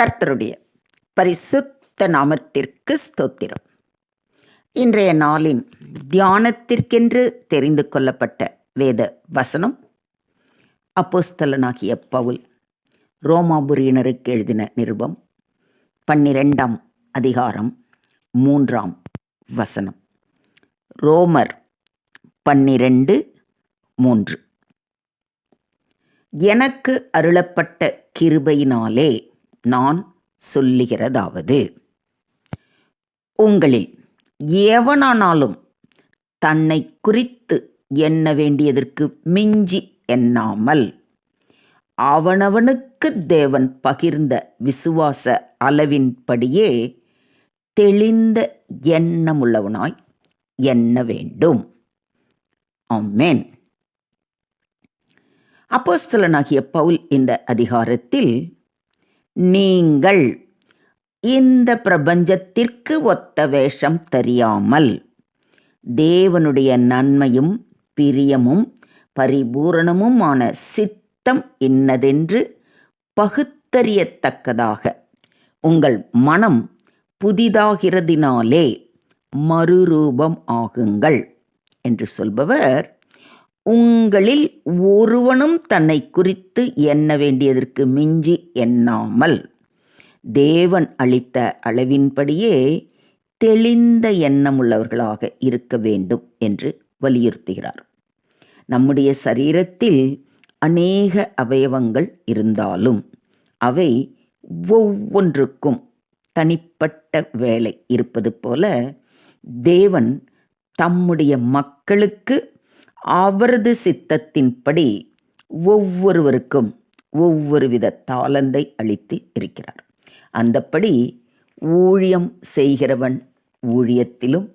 கர்த்தருடைய பரிசுத்த நாமத்திற்கு ஸ்தோத்திரம். இன்றைய நாளின் தியானத்திற்கென்று தெரிந்து கொள்ளப்பட்ட வேத வசனம் அப்போஸ்தலனாகிய பவுல் ரோமாபுரியினருக்கு எழுதின நிருபம் பன்னிரெண்டாம் அதிகாரம் மூன்றாம் வசனம். ரோமர் பன்னிரண்டு மூன்று. எனக்கு அருளப்பட்ட கிருபையினாலே நான் சொல்லுகிறதாவது. உங்களில் எவனானாலும் தன்னை குறித்து எண்ண வேண்டியதற்கு மிஞ்சி எண்ணாமல் அவனவனுக்கு தேவன் பகிர்ந்த விசுவாச அளவின்படியே தெளிந்த எண்ணமுள்ளவனாய் எண்ண வேண்டும். அம்மேன் அப்போஸ்தலனாகிய பவுல் இந்த அதிகாரத்தில் நீங்கள். இந்த பிரபஞ்சத்திற்கு ஒத்த வேஷம் தெரியாமல் தேவனுடைய நன்மையும் பிரியமும் பரிபூரணமுமான சித்தம் இன்னதென்று பகுத்தறியத்தக்கதாக உங்கள் மனம் புதிதாகிறதினாலே மறுரூபம் ஆகுங்கள் என்று சொல்பவர் உங்களில் ஒருவனும் தன்னை குறித்து எண்ண வேண்டியதற்கு மிஞ்சி எண்ணாமல் தேவன் அளித்த அளவின்படியே தெளிந்த எண்ணமுள்ளவர்களாக இருக்க வேண்டும் என்று வலியுறுத்துகிறார். நம்முடைய சரீரத்தில் அநேக அவயவங்கள் இருந்தாலும் அவை ஒவ்வொன்றுக்கும் தனிப்பட்ட வேலை இருப்பது போல தேவன் தம்முடைய மக்களுக்கு அவரது சித்தத்தின்படி ஒவ்வொருவருக்கும் ஒவ்வொரு வித தாளந்தை அளித்து இருக்கிறார். அந்தப்படி ஊழியம் செய்கிறவன் ஊழியத்திலும்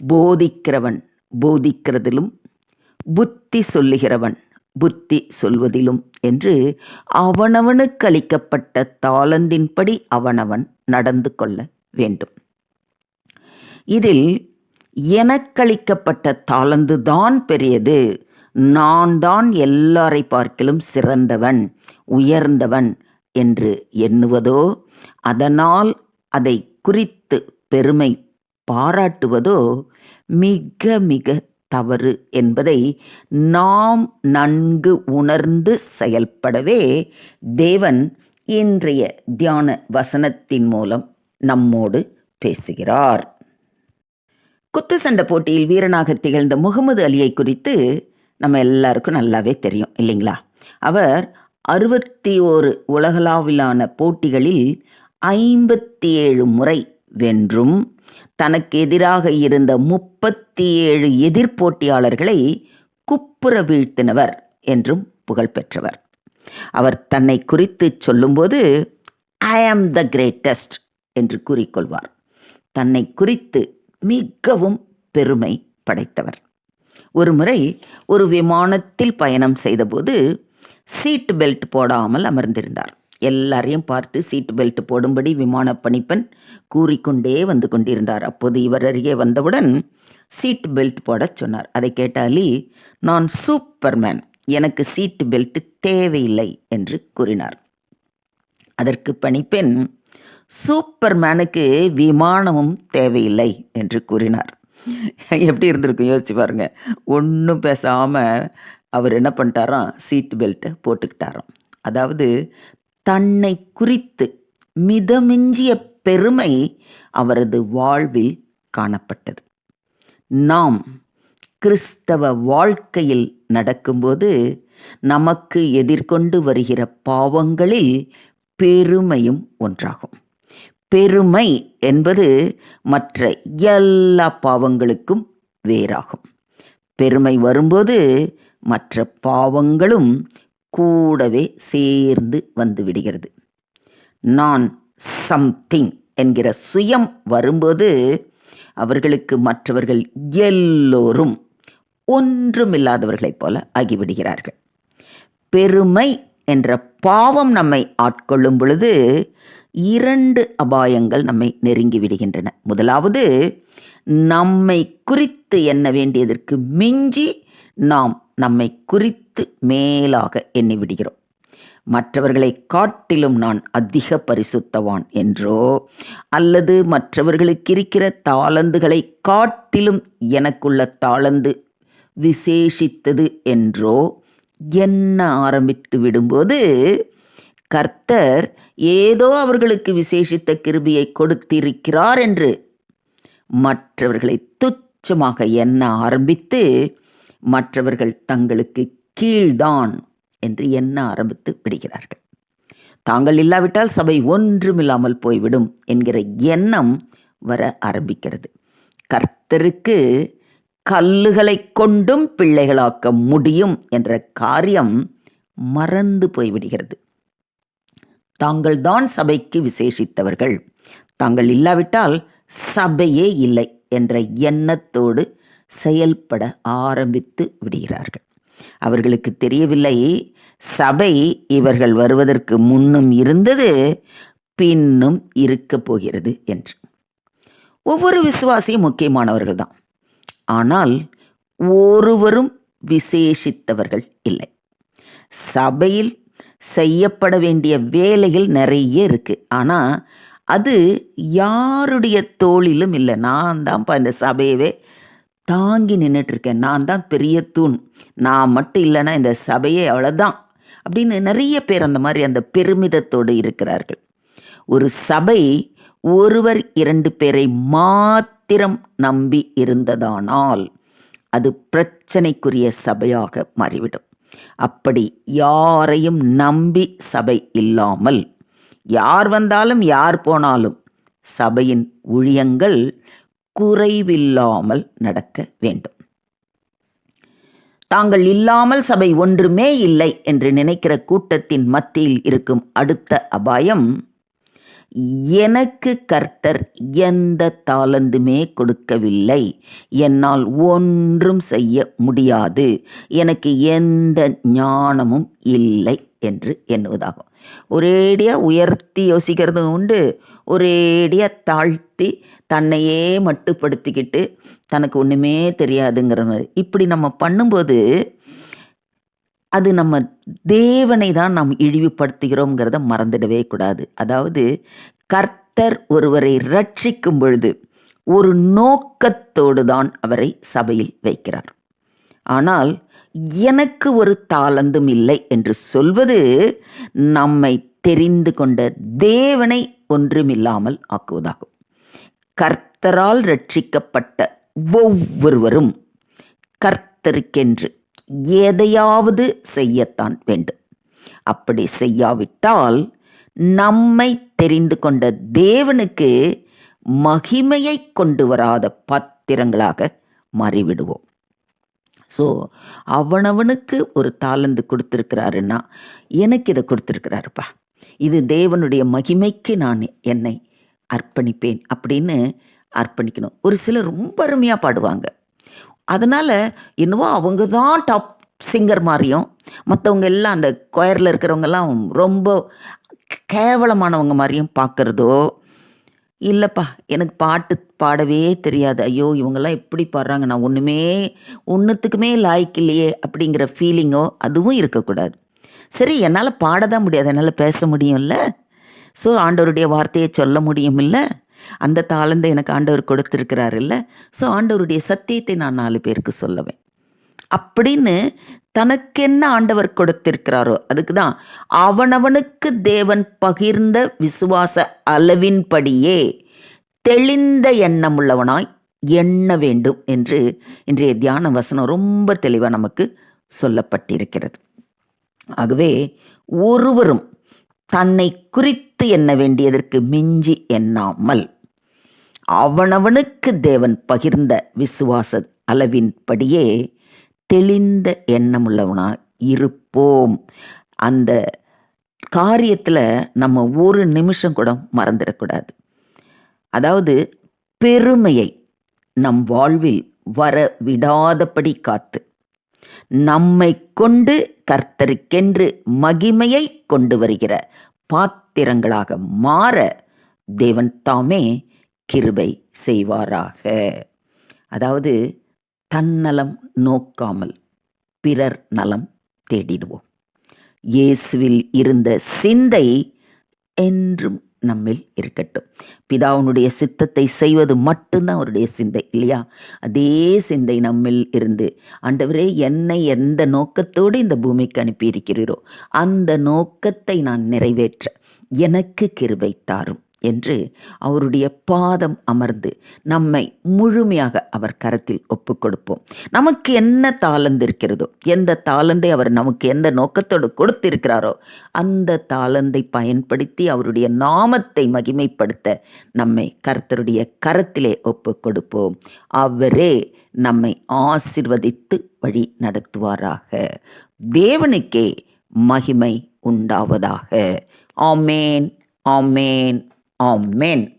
போதிக்கிறவன் போதிக்கிறதிலும் புத்தி சொல்லுகிறவன் புத்தி சொல்வதிலும் என்று அவனவனுக்கு அளிக்கப்பட்ட தாளந்தின்படி அவனவன் நடந்து கொள்ள வேண்டும். இதில் எனக்களிக்கப்பட்ட தாளந்து தான் பெரியது. நான் தான் எல்லாரை பார்க்கிலும் சிறந்தவன் உயர்ந்தவன் என்று எண்ணுவதோ அதனால் அதை குறித்து பெருமை பாராட்டுவதோ மிக மிக தவறு என்பதை நாம் நன்கு உணர்ந்து செயல்படவே தேவன் இன்றைய தியான வசனத்தின் மூலம் நம்மோடு பேசுகிறார். குத்து சண்டை போட்டியில் வீரனாக திகழ்ந்த முகமது அலியை குறித்து நம்ம எல்லாருக்கும் நல்லாவே தெரியும் இல்லைங்களா? அவர் அறுபத்தி ஓரு உலகளாவிலான போட்டிகளில் ஐம்பத்தி ஏழு முறை வென்றும் தனக்கு எதிராக இருந்த முப்பத்தி ஏழு எதிர்போட்டியாளர்களை குப்புற வீழ்த்தினவர் என்றும் புகழ்பெற்றவர் அவர் தன்னை குறித்து சொல்லும்போது ஐ ஆம் த கிரேட்டஸ்ட் என்று கூறிக்கொள்வார். தன்னை குறித்து மிகவும் பெருமை படைத்தவர். ஒரு முறை ஒரு விமானத்தில் பயணம் செய்தபோது சீட் பெல்ட் போடாமல் அமர்ந்திருந்தார். எல்லாரையும் பார்த்து சீட் பெல்ட் போடும்படி விமான பணிப்பெண் கூறிக்கொண்டே வந்து கொண்டிருந்தார். அப்போது இவர் அருகே வந்தவுடன் சீட் பெல்ட் போடச் சொன்னார். அதை கேட்டாலி நான் சூப்பர்மேன். எனக்கு சீட் பெல்ட் தேவையில்லை என்று கூறினார். அதற்கு பணிப்பெண் சூப்பர்மேனுக்கு விமானமும் தேவையில்லை என்று கூறினார். எப்படி இருந்திருக்கும்? யோசிச்சு பாருங்க. ஒன்றும் பேசாமல் அவர் என்ன பண்ணிட்டாராம்? சீட் பெல்ட்டை போட்டுக்கிட்டாராம். அதாவது தன்னை குறித்து மிதமிஞ்சிய பெருமை அவரது வாழ்வில் காணப்பட்டது. நாம் கிறிஸ்தவ வாழ்க்கையில் நடக்கும்போது நமக்கு எதிர்கொண்டு வருகிற பாவங்களில் பெருமையும் ஒன்றாகும். பெருமை என்பது மற்ற எல்லா பாவங்களுக்கும் வேறாகும். பெருமை வரும்போது மற்ற பாவங்களும் கூடவே சேர்ந்து வந்து விடுகிறது. நான் சம்திங் என்கிற சுயம் வரும்போது அவர்களுக்கு மற்றவர்கள் எல்லோரும் ஒன்றுமில்லாதவர்களைப் போல ஆகிவிடுகிறார்கள். பெருமை என்ற பாவம் நம்மை ஆட்கொள்ளும் பொழுது இரண்டு அபாயங்கள் நம்மை நெருங்கி விடுகின்றன. முதலாவது நம்மை குறித்து எண்ண வேண்டியதற்கு மிஞ்சி நாம் நம்மை குறித்து மேலாக எண்ணி விடுகிறோம். மற்றவர்களை காட்டிலும் நான் அதிக பரிசுத்தவான் என்றோ அல்லது மற்றவர்களுக்கு இருக்கிற தாளந்துகளை காட்டிலும் எனக்குள்ள தாளந்து விசேஷித்தது என்றோ எண்ண ஆரம்பித்து விடும்போது கர்த்தர் ஏதோ அவர்களுக்கு விசேஷித்த கிருபியை கொடுத்திருக்கிறார் என்று மற்றவர்களை துச்சமாக எண்ண ஆரம்பித்து மற்றவர்கள் தங்களுக்கு கீழ்தான் என்று எண்ண ஆரம்பித்து விடுகிறார்கள். தாங்கள் இல்லாவிட்டால் சபை ஒன்றுமில்லாமல் போய்விடும் என்கிற எண்ணம் வர ஆரம்பிக்கிறது. கர்த்தருக்கு கல்லுகளை கொண்டும் பிள்ளைகளாக்க முடியும் என்ற காரியம் மறந்து போய்விடுகிறது. தாங்கள்தான் சபைக்கு விசேஷித்தவர்கள். தாங்கள் இல்லாவிட்டால் சபையே இல்லை என்ற எண்ணத்தோடு செயல்பட ஆரம்பித்து விடுகிறார்கள். அவர்களுக்கு தெரியவில்லை சபை இவர்கள் வருவதற்கு முன்னும் இருந்தது பின்னும் இருக்கப் போகிறது என்று. ஒவ்வொரு விசுவாசியும் முக்கியமானவர்கள் தான். ஆனால் ஒருவரும் விசேஷித்தவர்கள் இல்லை. சபையில் செய்யப்பட வேண்டிய வேலைகள் நிறைய இருக்குது ஆனால் அது யாருடைய தோளிலும் இல்லை. நான் தான்ப்பா இந்த சபையவே தாங்கி நின்றுட்டுருக்கேன் நான் தான் பெரிய தூண். நான் மட்டும் இல்லைன்னா இந்த சபையே அவ்வளோதான் அப்படின்னு நிறைய பேர் அந்த மாதிரி அந்த பெருமிதத்தோடு இருக்கிறார்கள். ஒரு சபை ஒருவர் இரண்டு பேரை மாத்திரம் நம்பி இருந்ததானால் அது பிரச்சனைக்குரிய சபையாக மாறிவிடும். அப்படி யாரையும் நம்பி சபை இல்லாமல் யார் வந்தாலும் யார் போனாலும் சபையின் ஊழியங்கள் குறைவில்லாமல் நடக்க வேண்டும். தாங்கள் இல்லாமல் சபை ஒன்றுமே இல்லை என்று நினைக்கிற கூட்டத்தின் மத்தியில் இருக்கும் அடுத்த அபாயம் எனக்கு கர்த்தர் எந்த தாளந்துமே கொடுக்கவில்லை. என்னால் ஒன்றும் செய்ய முடியாது. எனக்கு எந்த ஞானமும் இல்லை என்று எண்ணுவதாகும். ஒரேடியாக உயர்த்தி யோசிக்கிறதும் உண்டு. ஒரேடியாக தாழ்த்தி தன்னையே மட்டுப்படுத்திக்கிட்டு தனக்கு ஒன்றுமே தெரியாதுங்கிற மாதிரி. இப்படி நம்ம பண்ணும்போது அது நம்ம தேவனை தான் நாம் இழிவுபடுத்துகிறோங்கிறத மறந்துடவே கூடாது. அதாவது கர்த்தர் ஒருவரை ரட்சிக்கும் பொழுது ஒரு நோக்கத்தோடு தான் அவரை சபையில் வைக்கிறார். ஆனால் எனக்கு ஒரு தாளந்தும் இல்லை என்று சொல்வது நம்மை தெரிந்து கொண்ட தேவனை ஒன்றுமில்லாமல் ஆக்குவதாகும். கர்த்தரால் ரட்சிக்கப்பட்ட ஒவ்வொருவரும் கர்த்தருக்கென்று எதையாவது செய்யத்தான் வேண்டும். அப்படி செய்யாவிட்டால் நம்மை தெரிந்து கொண்ட தேவனுக்கு மகிமையை கொண்டு வராத பத்திரங்களாக மாறிவிடுவோம். ஸோ அவனவனுக்கு ஒரு தாளந்து கொடுத்துருக்கிறாருன்னா எனக்கு இதை கொடுத்துருக்கிறாருப்பா. இது தேவனுடைய மகிமைக்கு நான் என்னை அர்ப்பணிப்பேன் அப்படின்னு அர்ப்பணிக்கணும். ஒரு சிலர் ரொம்ப அருமையாக பாடுவாங்க. அதனால் என்னவோ அவங்க தான் டாப் சிங்கர் மாதிரியும் மற்றவங்க எல்லாம் அந்த கொயரில் இருக்கிறவங்கெல்லாம் ரொம்ப கேவலமானவங்க மாதிரியும் பார்க்குறதோ இல்லைப்பா எனக்கு பாட்டு பாடவே தெரியாது. ஐயோ இவங்கெல்லாம் எப்படி பாடுறாங்க? நான் ஒன்றுமே ஒன்றுத்துக்குமே லாய்க்கு இல்லையே அப்படிங்கிற ஃபீலிங்கோ அதுவும் இருக்கக்கூடாது. சரி என்னால் பாட தான் முடியாது. என்னால் பேச முடியும்ல? ஸோ ஆண்டவருடைய வார்த்தையை சொல்ல முடியும் இல்லை அந்த தாளந்தை எனக்கு ஆண்டவர் கொடுத்துருக்கிறாரு இல்லை ஸோ ஆண்டவருடைய சத்தியத்தை நான் நாலு பேருக்கு சொல்லுவேன். அப்படின்னு தனக்கென்ன ஆண்டவர் கொடுத்திருக்கிறாரோ அதுக்கு தான் அவனவனுக்கு தேவன் பகிர்ந்த விசுவாச அளவின்படியே தெளிந்த எண்ணம் உள்ளவனாய் எண்ண வேண்டும் என்று இன்றைய தியான வசனம் ரொம்ப தெளிவாக நமக்கு சொல்லப்பட்டிருக்கிறது. ஆகவே ஒருவரும் தன்னை குறித்து எண்ண வேண்டியதற்கு மிஞ்சி எண்ணாமல் அவனவனுக்கு தேவன் பகிர்ந்த விசுவாச அளவின்படியே தெளிந்த எண்ணமுள்ளவனா இருப்போம். அந்த காரியத்தில் நம்ம ஒரு நிமிஷம் கூட மறந்துடக்கூடாது. அதாவது பெருமையை நம் வாழ்வில் வர விடாதபடி காத்து நம்மை கொண்டு கர்த்தருக்கென்று மகிமையை கொண்டு வருகிற பாத் பாத்திரங்களாக மாற தேவன் தாமே கிருபை செய்வாராக. அதாவது தன்னலம் நோக்காமல் பிறர் நலம் தேடிடுவோம். இயேசுவில் இருந்த சிந்தை என்றும் நம்மில் இருக்கட்டும். பிதாவுனுடைய சித்தத்தை செய்வது மட்டும்தான் அவருடைய சிந்தை இல்லையா? அதே சிந்தை நம்மில் இருந்து ஆண்டவரே என்னை எந்த நோக்கத்தோடு இந்த பூமிக்கு அனுப்பியிருக்கிறீரோ அந்த நோக்கத்தை நான் நிறைவேற்ற எனக்கு கிருபை தாரும் என்று அவருடைய பாதம் அமர்ந்து நம்மை முழுமையாக அவர் கரத்தில் ஒப்பு கொடுப்போம் நமக்கு என்ன தாளந்து இருக்கிறதோ எந்த தாளந்தை அவர் நமக்கு எந்த நோக்கத்தோடு கொடுத்திருக்கிறாரோ அந்த தாளந்தை பயன்படுத்தி அவருடைய நாமத்தை மகிமைப்படுத்த நம்மை கர்த்தருடைய கரத்திலே ஒப்பு கொடுப்போம் அவரே நம்மை ஆசிர்வதித்து வழி நடத்துவாராக. தேவனுக்கே மகிமை உண்டாவதாக. ஆமேன் ஆமேன் ஆமேன்.